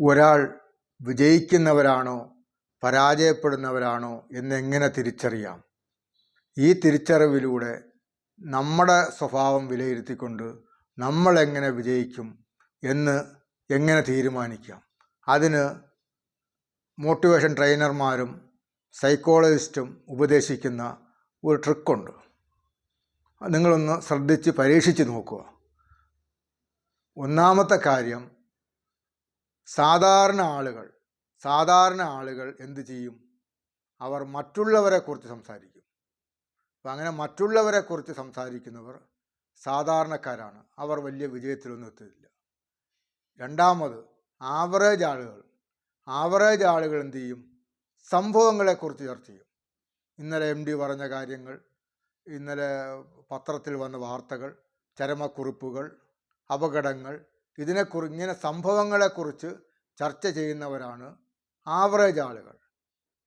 ഒരാൾ വിജയിക്കുന്നവരാണോ പരാജയപ്പെടുന്നവരാണോ എന്നെങ്ങനെ തിരിച്ചറിയാം? ഈ തിരിച്ചറിവിലൂടെ നമ്മുടെ സ്വഭാവം വിലയിരുത്തിക്കൊണ്ട് നമ്മളെങ്ങനെ വിജയിക്കും എന്ന് എങ്ങനെ തീരുമാനിക്കാം? അതിന് മോട്ടിവേഷൻ ട്രെയിനർമാരും സൈക്കോളജിസ്റ്റും ഉപദേശിക്കുന്ന ഒരു ട്രിക്കുണ്ട്. നിങ്ങളൊന്ന് ശ്രദ്ധിച്ച് പരീക്ഷിച്ച് നോക്കുക. ഒന്നാമത്തെ കാര്യം സാധാരണ ആളുകൾ സാധാരണ ആളുകൾ എന്തു ചെയ്യും? അവർ മറ്റുള്ളവരെ കുറിച്ച് സംസാരിക്കും. അപ്പം അങ്ങനെ മറ്റുള്ളവരെ കുറിച്ച് സംസാരിക്കുന്നവർ സാധാരണക്കാരാണ്. അവർ വലിയ വിജയത്തിലൊന്നും എത്തുന്നില്ല. രണ്ടാമത് ആവറേജ് ആളുകൾ. ആവറേജ് ആളുകൾ എന്തു ചെയ്യും? സംഭവങ്ങളെക്കുറിച്ച് ചർച്ച ചെയ്യും. ഇന്നലെ എം ഡി പറഞ്ഞ കാര്യങ്ങൾ ഇന്നലെ പത്രത്തിൽ വന്ന വാർത്തകൾ ചരമക്കുറിപ്പുകൾ അപകടങ്ങൾ ഇതിനെക്കുറി ഇങ്ങനെ സംഭവങ്ങളെക്കുറിച്ച് ചർച്ച ചെയ്യുന്നവരാണ് ആവറേജ് ആളുകൾ.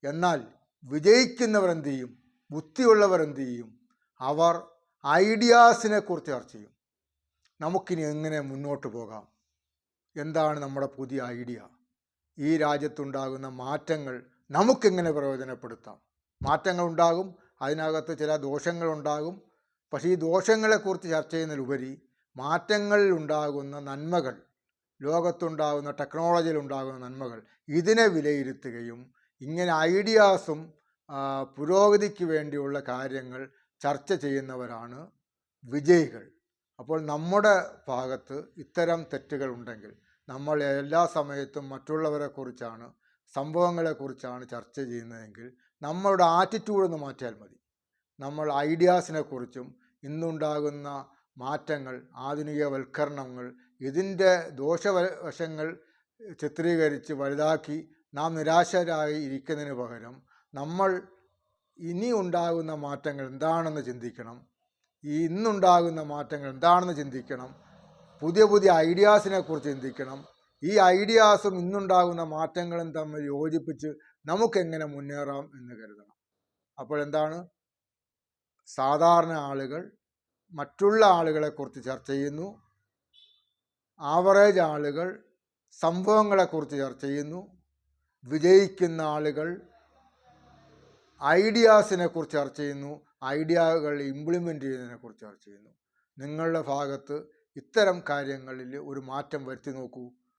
എന്നാൽ വിജയിക്കുന്നവരെന്ത് ചെയ്യും ബുദ്ധിയുള്ളവരെന്ത് ചെയ്യും അവർ ഐഡിയാസിനെ കുറിച്ച് ചർച്ച ചെയ്യും. നമുക്കിനി എങ്ങനെ മുന്നോട്ട് പോകാം? എന്താണ് നമ്മുടെ പുതിയ ഐഡിയ ഈ രാജ്യത്തുണ്ടാകുന്ന മാറ്റങ്ങൾ നമുക്കെങ്ങനെ പ്രയോജനപ്പെടുത്താം? മാറ്റങ്ങൾ ഉണ്ടാകും അതിനകത്ത് ചില ദോഷങ്ങളുണ്ടാകും. പക്ഷേ ഈ ദോഷങ്ങളെക്കുറിച്ച് ചർച്ച ചെയ്യുന്നതിലുപരി മാറ്റങ്ങളിൽ ഉണ്ടാകുന്ന നന്മകൾ ലോകത്തുണ്ടാകുന്ന ടെക്നോളജിയിൽ ഉണ്ടാകുന്ന നന്മകൾ ഇതിനെ വിലയിരുത്തുകയും ഇങ്ങനെ ഐഡിയാസും പുരോഗതിക്ക് വേണ്ടിയുള്ള കാര്യങ്ങൾ ചർച്ച ചെയ്യുന്നവരാണ് വിജയികൾ. അപ്പോൾ നമ്മുടെ ഭാഗത്ത് ഇത്തരം തെറ്റുകൾ ഉണ്ടെങ്കിൽ നമ്മൾ എല്ലാ സമയത്തും മറ്റുള്ളവരെക്കുറിച്ചാണ് സംഭവങ്ങളെക്കുറിച്ചാണ് ചർച്ച ചെയ്യുന്നതെങ്കിൽ നമ്മളുടെ ആറ്റിറ്റ്യൂഡ് ഒന്ന് മാറ്റിയാൽ മതി. നമ്മൾ ഐഡിയാസിനെക്കുറിച്ചും ഇന്നുണ്ടാകുന്ന മാറ്റങ്ങൾ ആധുനികവൽക്കരണങ്ങൾ ഇതിന്റെ ദോഷവശങ്ങൾ ചിത്രീകരിച്ച് വലുതാക്കി നാം നിരാശരായി ഇരിക്കുന്നതിന് പകരം നമ്മൾ ഇനി ഉണ്ടാകുന്ന മാറ്റങ്ങൾ എന്താണെന്ന് ചിന്തിക്കണം. ഈ ഇന്നുണ്ടാകുന്ന മാറ്റങ്ങൾ എന്താണെന്ന് ചിന്തിക്കണം. പുതിയ പുതിയ ഐഡിയാസിനെ കുറിച്ച് ചിന്തിക്കണം. ഈ ഐഡിയാസും ഇന്നുണ്ടാകുന്ന മാറ്റങ്ങളും തമ്മിൽ യോജിപ്പിച്ച് നമുക്കെങ്ങനെ മുന്നേറാം എന്ന് കരുതണം. അപ്പോൾ എന്താണ്? സാധാരണ ആളുകൾ മറ്റുള്ള ആളുകളെക്കുറിച്ച് ചർച്ച ചെയ്യുന്നു. ആവറേജ് ആളുകൾ സംഭവങ്ങളെക്കുറിച്ച് ചർച്ച ചെയ്യുന്നു. വിജയിക്കുന്ന ആളുകൾ ഐഡിയാസിനെ കുറിച്ച് ചർച്ച ചെയ്യുന്നു. ഐഡിയകൾ ഇംപ്ലിമെന്റ് ചെയ്യുന്നതിനെ കുറിച്ച് ചർച്ച ചെയ്യുന്നു. നിങ്ങളുടെ ഭാഗത്ത് ഇത്തരം കാര്യങ്ങളിൽ ഒരു മാറ്റം വരുത്തി നോക്കൂ.